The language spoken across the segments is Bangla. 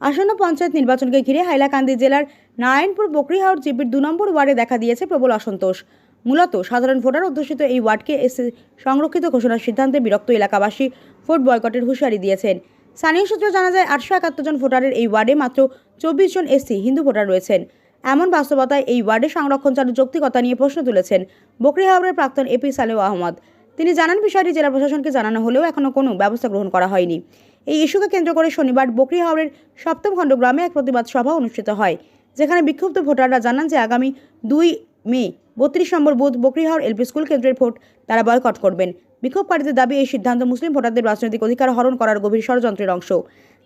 আসন্ন পঞ্চায়েত নির্বাচনকে ঘিরে হাইলাকান্দি জেলার নারায়ণপুর বকরিহাওড় জিপির দু নম্বর ওয়ার্ডে দেখা দিয়েছে প্রবল অসন্তোষ। মূলত সাধারণ ভোটার অধ্যুষিত এই ওয়ার্ডকে এসে সংরক্ষিত ঘোষণার সিদ্ধান্তে বিরক্ত এলাকাবাসী ভোট বয়কটের হুঁশিয়ারি দিয়েছেন। স্থানীয় সূত্রে জানা যায়, আটশো একাত্তর জন ভোটারের এই ওয়ার্ডে মাত্র চব্বিশ জন এসসি হিন্দু ভোটার রয়েছেন। এমন বাস্তবতায় এই ওয়ার্ডে সংরক্ষণ চালুর যৌক্তিকতা নিয়ে প্রশ্ন তুলেছেন বকরিহাওড়ের প্রাক্তন এপি সালেহ আহমদ। তিনি জানান, বিষয়টি জেলা প্রশাসনকে জানানো হলেও এখনও কোনো ব্যবস্থা গ্রহণ করা হয়নি। এই ইস্যুকে কেন্দ্র করে শনিবার বকরিহাওড়ের সপ্তম খণ্ড গ্রামে এক প্রতিবাদ সভা অনুষ্ঠিত হয়, যেখানে বিক্ষুব্ধ ভোটাররা জানান যে আগামী দুই মে, বত্রিশ নম্বর বুথ বকরিহাওড় এলপি স্কুল কেন্দ্রের ভোট তারা বয়কট করবেন। বিক্ষোভকারীদের দাবি, এই সিদ্ধান্ত মুসলিম ভোটারদের রাজনৈতিক অধিকার হরণ করার গভীর ষড়যন্ত্রের অংশ।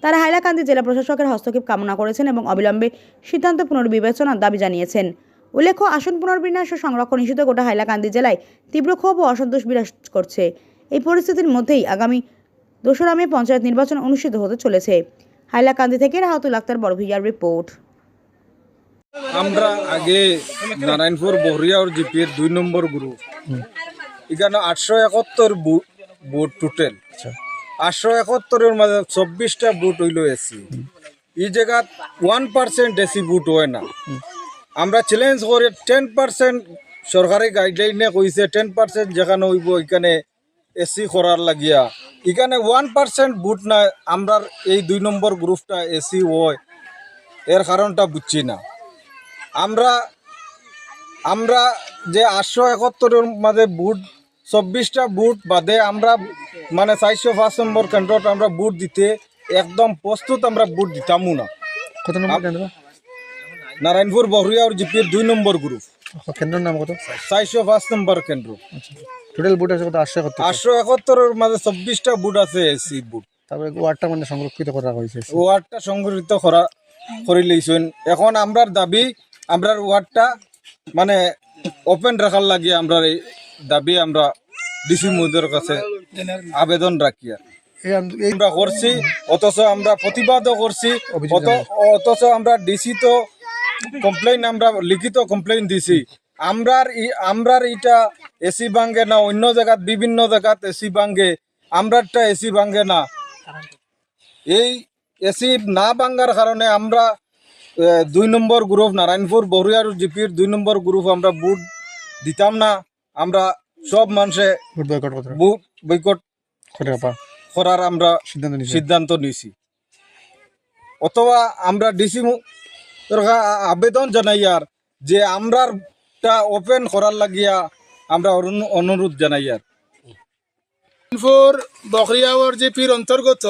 তারা হাইলাকান্দি জেলা প্রশাসকের হস্তক্ষেপ কামনা করেছেন এবং অবিলম্বে সিদ্ধান্ত পুনর্বিবেচনার দাবি জানিয়েছেন। উল্লেখ্য, আসন পুনর্বিন্যাস ও সংরক্ষণ ইস্যুতে গোটা হাইলাকান্দি জেলায় তীব্র ক্ষোভ ও অসন্তোষ বিরাজ করছে। এই পরিস্থিতির মধ্যেই আগামী দোসরা মে পঞ্চায়েত নির্বাচন অনুষ্ঠিত হতে চলেছে। হাইলাকান্দি থেকে রাহাতুল আক্তার বড়ভিয়ার রিপোর্ট। আমরা আগে নারায়ণপুর বহরিয়ার জিপির দুই নম্বর গ্রুপ। এখানে আটশো একাত্তর বুট টোটেল আটশো একাত্তরের মাঝে চব্বিশটা বুট হইল এসি। এই জায়গাত ওয়ান পার্সেন্ট এসি বুট হয় না। আমরা চ্যালেঞ্জ করে টেন পার্সেন্ট সরকারি গাইডলাইনে কইছে টেন পার্সেন্ট যেখানে হইব এখানে এসি করার লাগিয়া। এখানে ওয়ান পার্সেন্ট বুট না আমরা এই দুই নম্বর গ্রুপটা এসি হয়। এর কারণটা বুঝছি না। আমরা আমরা যে আটশো একাত্তরের মাঝে বুট চব্বিশটা বুট বাদে আমরা মানে চারশো পাঁচ নম্বর কেন্দ্রত আমরা বুট দিতে একদম প্রস্তুত আমরা বুট দিতামও না। কত নম্বর কেন্দ্র? নারায়ণপুর বহরিয়ার জিপির দুই নম্বর গ্রুপ কেন্দ্রের নাম কত? চারশো পাঁচ নম্বর কেন্দ্র। টোটাল বুট আছে কত? আটশো একাত্তর আটশো একাত্তরের মাঝে চব্বিশটা বুট আছে এসি বুট তারপরে ওয়ার্ডটা মানে সংরক্ষিত করা হয়েছে ওয়ার্ডটা সংগঠিত করা করে লইছেন। এখন আমরার দাবি আমরার ওয়ার্ডটা মানে ওপেন রাখার লাগে আমরা এই দাবি আমরা ডিসি মহোদয়ের কাছে আবেদন রাখি আমরা করছি অথচ আমরা প্রতিবাদও করছি অথচ আমরা ডিসি তো কমপ্লেইন আমরা লিখিত কমপ্লেইন দিছি। আমরার আমরার এটা এসি ভাঙ্গে না অন্য জায়গাত বিভিন্ন জায়গাত এসি ভাঙ্গে আমরারটা এসি ভাঙ্গে না। এই এসি না ভাঙ্গার কারণে আমরা দুই নম্বর গ্রুপ নারায়ণপুর বড়িয়ার জিপির দুই নম্বর গ্রুপ আমরা বুট দিতাম না। আমরা সব মানুষে বুট বৈকট করার। আমরা সিদ্ধান্ত নিয়েছে। নিছি অথবা আমরা ডিসি আবেদন জানাই আর যে আমরারটা ওপেন করার লাগিয়া আমরা অনুরোধ জানাই আর। ফোর বকরিয়াওয়ার জিপির অন্তর্গত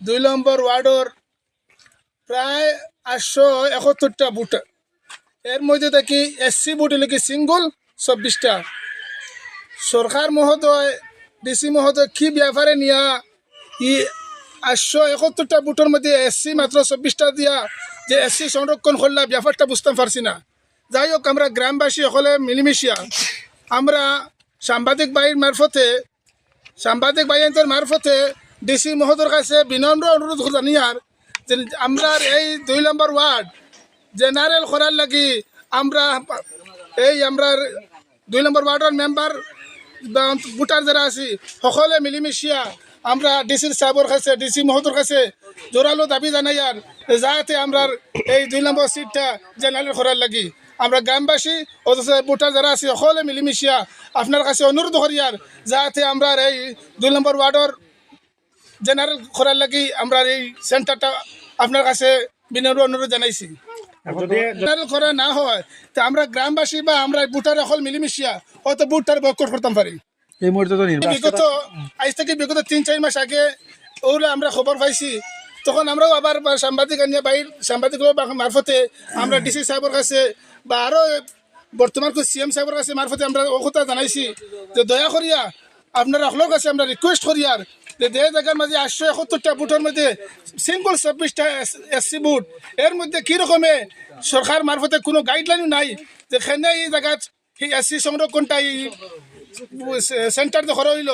দুই নম্বর ওয়ার্ডর প্রায় আটশো একাত্তরটা বুট এর মধ্যে দেখি এসসি বুট লিখি সিঙ্গল চব্বিশটা। সরকার মহোদয়, ডিসি মহোদয় কি ব্যাপারে নিয়া ই আটশো একাত্তরটা বুটের মধ্যে এসসি মাত্র চব্বিশটা দিয়া যে এসসি সংরক্ষণ করলা ব্যাপারটা বুঝতে পারছি না। যাই হোক আমরা গ্রামবাসী সকলে মিলিমিশিয়া আমরা সাংবাদিক বাহির মারফতে, সাংবাদিক বাহিনীর মারফতে ডিসি মহোদয়ের কাছে বিনম্র অনুরোধ জানিয়ার যে আমরা এই দুই নম্বর ওয়ার্ড জেনারেল করার লাগি আমরা এই আমরা দুই নম্বর ওয়ার্ডের মেম্বার ভোটার যারা আছি, সকলে মিলিমিশিয়া আমরা ডিসির সাহেবের কাছে, ডিসি মহোদয়ের কাছে জোরালো দাবি জানাই আর যাতে আমরা এই দুই নম্বর সিটটা জেনারেল করার লাগি। আমরা গ্রামবাসী অথচ ভোটার যারা আছে সকলে মিলিমিশিয়া আপনার কাছে অনুরোধ করি আর যাতে আমরা এই দুই নম্বর ওয়ার্ডের জেনারেল করার লাগি আমরা এই সেন্টারটা আপনার কাছে বিনম্র অনুরোধ জানাইছি। জেনারেল করা না হয় তা আমরা গ্রামবাসী বা আমরা ভোটার সকল মিলিমিশিয়া হয়তো ভোটটার বয়কট করতাম পারি। এই মুহূর্তে তো বিগত আজ থেকে বিগত তিন চার মাস আগে ওগুলো আমরা খবর পাইছি। তখন আমরাও আবার সাংবাদিক আনিয়া বাইর সাংবাদিক মারফতে আমরা ডিসি সাহেবের কাছে বা আরও বর্তমান সিএম সাহেবের কাছে মারফতে আমরা ও কথা জানাইছি যে দয়া করিয়া আপনারা সকলের কাছে আমরা রিকোয়েস্ট করি আর যে দেহ জায়গার মাঝে আটশো একাত্তরটা বুটের মধ্যে সিম্পল চব্বিশটা এসসি বুট এর মধ্যে কী রকমে সরকার মারফতে কোনো গাইডলাইন নাই যে খেনে এই জায়গাত সেই এসি সংরক্ষণটা এই সেন্টার দখল হইল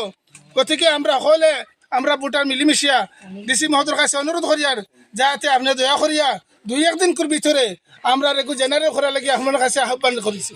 গতিকে আমরা হলে আমরা ভোটার মিলিমিশিয়া ডিসি মহোদয়ের কাছে অনুরোধ করিয়ার যাতে আপনি দয়া করিয়া দুই একদিন ভিতরে আমরা রেগু জেনারেল করার লাগে আপনার কাছে আহ্বান করেছি।